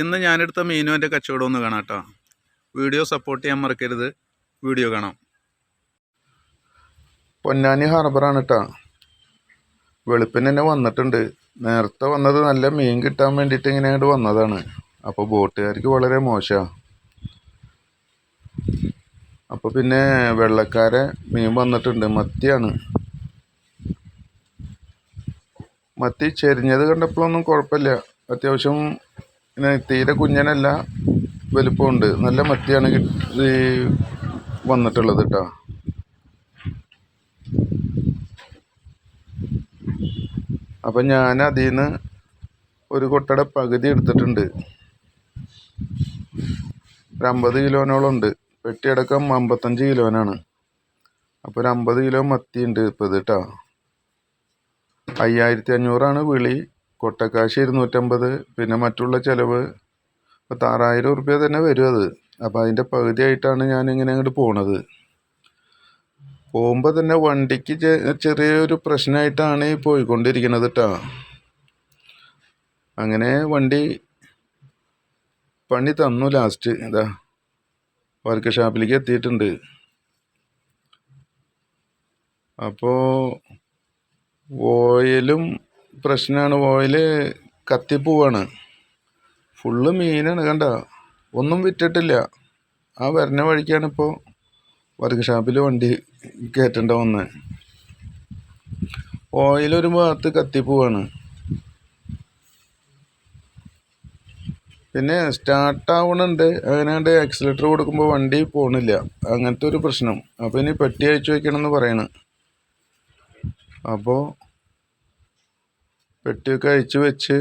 ഇന്ന് ഞാനെടുത്ത മീനുവിന്റെ കച്ചവടം ഒന്ന് കാണാം കേട്ടോ. വീഡിയോ സപ്പോർട്ട് ചെയ്യാൻ മറക്കരുത്. വീഡിയോ കാണാം. പൊന്നാനി ഹാർബറാണ് കേട്ടോ. വെളുപ്പിന് തന്നെ വന്നിട്ടുണ്ട്. നേരത്തെ വന്നത് നല്ല മീൻ കിട്ടാൻ വേണ്ടിയിട്ട് ഇങ്ങനെ അങ്ങോട്ട് വന്നതാണ്. അപ്പോൾ ബോട്ടുകാർക്ക് വളരെ മോശമാണ് അപ്പോൾ പിന്നെ വെള്ളക്കാരെ മീൻ വന്നിട്ടുണ്ട്. മത്തിയാണ്. മത്തി ചെരിഞ്ഞത് കണ്ടപ്പോഴൊന്നും കുഴപ്പമില്ല. അത്യാവശ്യം പിന്നെ തീരെ കുഞ്ഞനല്ല വലിപ്പമുണ്ട്. നല്ല മത്തിയാണ് കിട്ടി വന്നിട്ടുള്ളത് കേട്ടോ അപ്പം ഞാൻ അതിൽ നിന്ന് ഒരു കൊട്ടയുടെ പകുതി എടുത്തിട്ടുണ്ട്. ഒരു അമ്പത് കിലോനോളം ഉണ്ട്. പെട്ടിയടക്കം അമ്പത്തഞ്ച് കിലോനാണ്. അപ്പോൾ ഒരു അമ്പത് കിലോ മത്തി ഉണ്ട് ഇപ്പോൾ ഇത് കേട്ടോ അയ്യായിരത്തി അഞ്ഞൂറാണ് വിളി. കൊട്ടക്കാശ് ഇരുന്നൂറ്റമ്പത് പിന്നെ മറ്റുള്ള ചിലവ് പത്ത് ആറായിരം ഉറുപ്പ്യ തന്നെ വരും അത്. അപ്പോൾ അതിന്റെ പകുതിയായിട്ടാണ് ഞാൻ ഇങ്ങനെ അങ്ങോട്ട് പോണത്. പോകുമ്പോൾ തന്നെ വണ്ടിക്ക് ചെറിയൊരു പ്രശ്നമായിട്ടാണ് ഈ പോയിക്കൊണ്ടിരിക്കുന്നത് കേട്ടോ അങ്ങനെ വണ്ടി പണി തന്നു ലാസ്റ്റ്. ഇതാ വർക്ക് ഷാപ്പിലേക്ക് എത്തിയിട്ടുണ്ട്. അപ്പോൾ ഓയിലും പ്രശ്നമാണ് ഓയിൽ കത്തിപ്പോവാണ്. ഫുള്ള് മീനാണ് കണ്ട? ഒന്നും വിറ്റിട്ടില്ല. ആ വരുന്ന വഴിക്കാണ് ഇപ്പോൾ വർക്ക് ഷാപ്പിൽ വണ്ടി കയറ്റേണ്ട വന്ന്. ഓയിലൊരു ഭാഗത്ത് കത്തിപ്പോവാണ്. പിന്നെ സ്റ്റാർട്ട് അങ്ങനെയാണ്ട് ആക്സിലേറ്റർ കൊടുക്കുമ്പോൾ വണ്ടി പോണില്ല. അങ്ങനത്തെ ഒരു പ്രശ്നം. അപ്പോൾ ഇനി പെട്ടി അയച്ചു എന്ന് പറയണ്. അപ്പോൾ പെട്ടിയൊക്കെ അഴിച്ചു വെച്ച്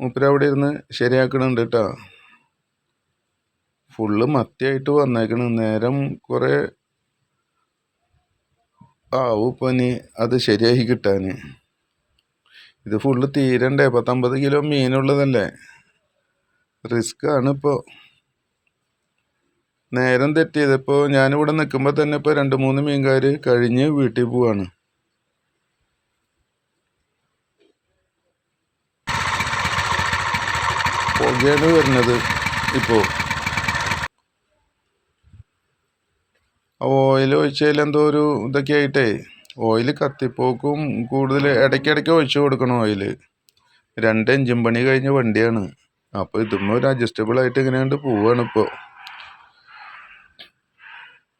മൂപ്പര് അവിടെ ഇരുന്ന് ശരിയാക്കണുണ്ട് കേട്ടോ ഫുള്ള് മത്തിയായിട്ട് വന്നേക്കണ്. നേരം കുറേ ആവും ഇപ്പം ഇനി അത് ശരിയാക്കി കിട്ടാൻ ഇത് ഫുള്ള് തീരണ്ടേ പത്തമ്പത് കിലോ മീനുള്ളതല്ലേ. റിസ്ക് ആണ് ഇപ്പോൾ നേരം തെറ്റിയതിപ്പോൾ ഞാനിവിടെ നിൽക്കുമ്പോൾ തന്നെ ഇപ്പോൾ രണ്ട് മൂന്ന് മീൻകാർ കഴിഞ്ഞ് വീട്ടിൽ പോവാണ്. പുകയാണ് വരുന്നത് ഇപ്പോൾ ഓയിൽ ഒഴിച്ചതിൽ എന്തോ ഒരു ഇതൊക്കെ ആയിട്ടേ. ഓയിൽ കത്തിപ്പോക്കും കൂടുതൽ ഇടയ്ക്കിടയ്ക്ക് ഒഴിച്ചു കൊടുക്കണം ഓയിൽ രണ്ട് എഞ്ചിൻ പണി കഴിഞ്ഞ വണ്ടിയാണ്. അപ്പോൾ ഇതുമ്മ ഒരു അഡ്ജസ്റ്റബിൾ ആയിട്ട് ഇങ്ങനെ കണ്ട് പോവാണ് ഇപ്പോൾ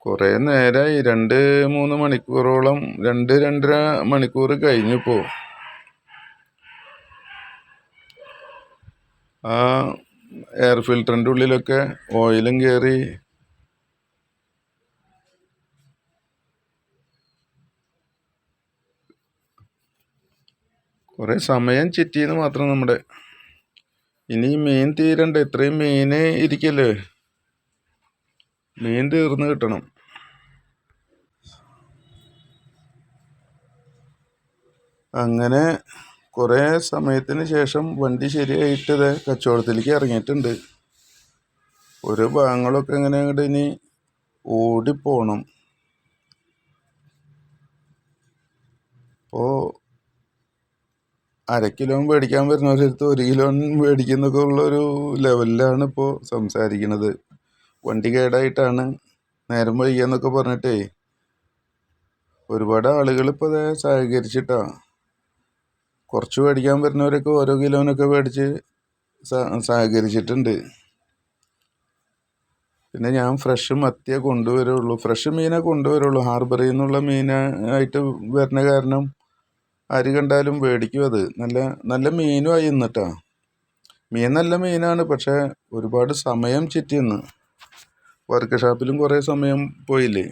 കുറേ നേരമായി രണ്ട് മൂന്ന് മണിക്കൂറോളം രണ്ട് രണ്ടര മണിക്കൂർ കഴിഞ്ഞു ആ എയർ ഫിൽറ്ററിന്റെ ഉള്ളിലൊക്കെ ഓയിലും കയറി കുറേ സമയം ചിറ്റിയെന്ന് മാത്രം നമ്മുടെ ഇനി മീൻ തീരണ്ട ഇത്രയും മീൻ ഇരിക്കല്ലേ? മീൻ തീർന്ന് കിട്ടണം. അങ്ങനെ കുറേ സമയത്തിന് ശേഷം വണ്ടി ശരിയായിട്ട് ഇത് കച്ചവടത്തിലേക്ക് ഇറങ്ങിയിട്ടുണ്ട്. ഒരു ഭാഗങ്ങളൊക്കെ എങ്ങനെ അങ്ങോട്ട് ഇനി ഓടിപ്പോണം. അപ്പോൾ അര കിലോ മേടിക്കാൻ വരുന്നവരടുത്ത് ഒരു കിലോ മേടിക്കുന്നൊക്കെ ഉള്ളൊരു ലെവലിലാണ് ഇപ്പോൾ സംസാരിക്കുന്നത് വണ്ടി കേടായിട്ടാണ് നേരം വൈകിയെന്നൊക്കെ പറഞ്ഞിട്ടേ ഒരുപാട് ആളുകൾ ഇപ്പോൾ അതെ സഹകരിച്ചിട്ടാ കുറച്ച് മേടിക്കാൻ വരുന്നവരൊക്കെ ഓരോ കിലോനൊക്കെ മേടിച്ച് സഹകരിച്ചിട്ടുണ്ട്. പിന്നെ ഞാൻ ഫ്രഷ് മത്തിയെ കൊണ്ടുവരുള്ളൂ. ഫ്രഷ് മീനെ കൊണ്ടുവരുള്ളൂ. ഹാർബറിൽ നിന്നുള്ള മീനായിട്ട് വരുന്ന കാരണം ആര് കണ്ടാലും മേടിക്കും അത്. നല്ല നല്ല മീനുമായി ഇന്നിട്ടാ മീൻ നല്ല മീനാണ് പക്ഷെ ഒരുപാട് സമയം ചിറ്റിന്ന്. വർക്ക് ഷാപ്പിലും കുറേ സമയം പോയില്ലേ?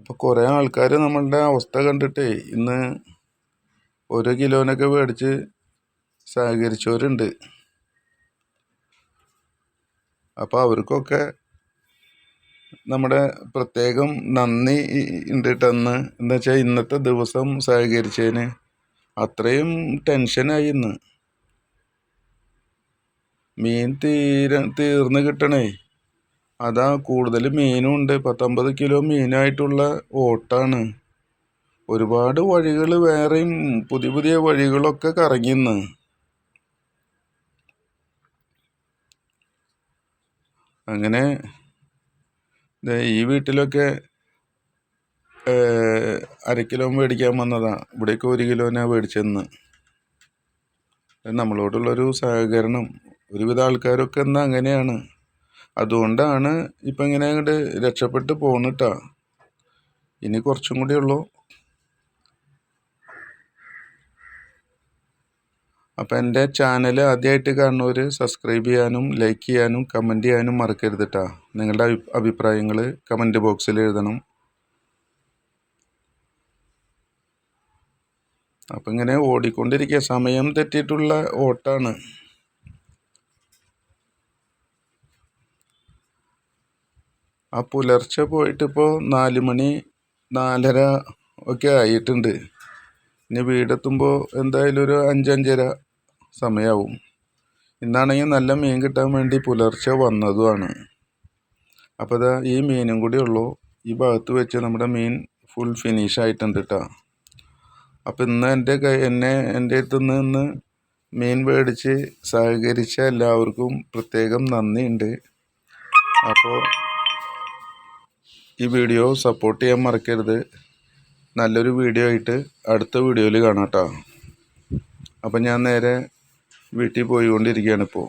അപ്പോൾ കുറേ ആൾക്കാർ നമ്മളുടെ അവസ്ഥ കണ്ടിട്ടേ ഇന്ന് ഓരോ കിലോനൊക്കെ മേടിച്ച് സഹകരിച്ചവരുണ്ട്. അപ്പോൾ അവർക്കൊക്കെ നമ്മുടെ പ്രത്യേകം നന്ദി ഉണ്ട് എന്ന് എന്താ വെച്ചാൽ ഇന്നത്തെ ദിവസം സഹകരിച്ചതിന് അത്രയും ടെൻഷനായി ഇന്ന്. മീൻ തീര തീർന്ന് കിട്ടണേ. അതാ കൂടുതൽ മീനും ഉണ്ട് പത്തൊമ്പത് കിലോ മീനായിട്ടുള്ള ഓട്ടാണ്. ഒരുപാട് വഴികൾ വേറെയും പുതിയ പുതിയ വഴികളൊക്കെ കറങ്ങിന്ന്. അങ്ങനെ ഈ വീട്ടിലൊക്കെ അരക്കിലോ മേടിക്കാൻ വന്നതാണ് ഇവിടേക്ക് ഒരു കിലോനാണ് മേടിച്ചെന്ന്. നമ്മളോടുള്ളൊരു സഹകരണം. ഒരുവിധ ആൾക്കാരൊക്കെ എന്നാൽ അങ്ങനെയാണ്. അതുകൊണ്ടാണ് ഇപ്പം ഇങ്ങനെ അങ്ങോട്ട് രക്ഷപ്പെട്ട് പോണിട്ടാ ഇനി കുറച്ചും കൂടി ഉള്ളൂ. അപ്പം എന്റെ ചാനൽ ആദ്യമായിട്ട് കാണുന്നവർ സബ്സ്ക്രൈബ് ചെയ്യാനും ലൈക്ക് ചെയ്യാനും കമന്റ് ചെയ്യാനും മറക്കരുത് കേട്ടോ നിങ്ങളുടെ അഭി അഭിപ്രായങ്ങൾ കമന്റ് ബോക്സിൽ എഴുതണം. അപ്പം ഇങ്ങനെ ഓടിക്കൊണ്ടിരിക്കുക സമയം തെറ്റിയിട്ടുള്ള ഓട്ടാണ്. ആ പുലർച്ചെ പോയിട്ടിപ്പോൾ നാല് മണി നാലര ഒക്കെ ആയിട്ടുണ്ട്. ഇനി വീടെത്തുമ്പോൾ എന്തായാലും ഒരു അഞ്ചഞ്ചര സമയമാവും ഇന്നാണെങ്കിൽ നല്ല മീൻ കിട്ടാൻ വേണ്ടി പുലർച്ചെ വന്നതുമാണ്. അപ്പോൾ ഇതാ ഈ മീനും കൂടി ഉള്ളൂ. ഈ ഭാഗത്ത് വെച്ച് നമ്മുടെ മീൻ ഫുൾ ഫിനിഷ് ആയിട്ടുണ്ട് കേട്ടോ അപ്പോൾ ഇന്ന് എന്റെ കൈ എന്നെ എന്റെ അടുത്ത് നിന്ന് ഇന്ന് മീൻ മേടിച്ച് സഹകരിച്ച എല്ലാവർക്കും പ്രത്യേകം നന്ദിയുണ്ട്. അപ്പോൾ ഈ വീഡിയോ സപ്പോർട്ട് ചെയ്യാൻ മറക്കരുത്. നല്ലൊരു വീഡിയോ ആയിട്ട് അടുത്ത വീഡിയോയിൽ കാണാം കേട്ടോ അപ്പം ഞാൻ നേരെ വീട്ടിൽ പോയിക്കൊണ്ടിരിക്കുകയാണ് ഇപ്പോൾ.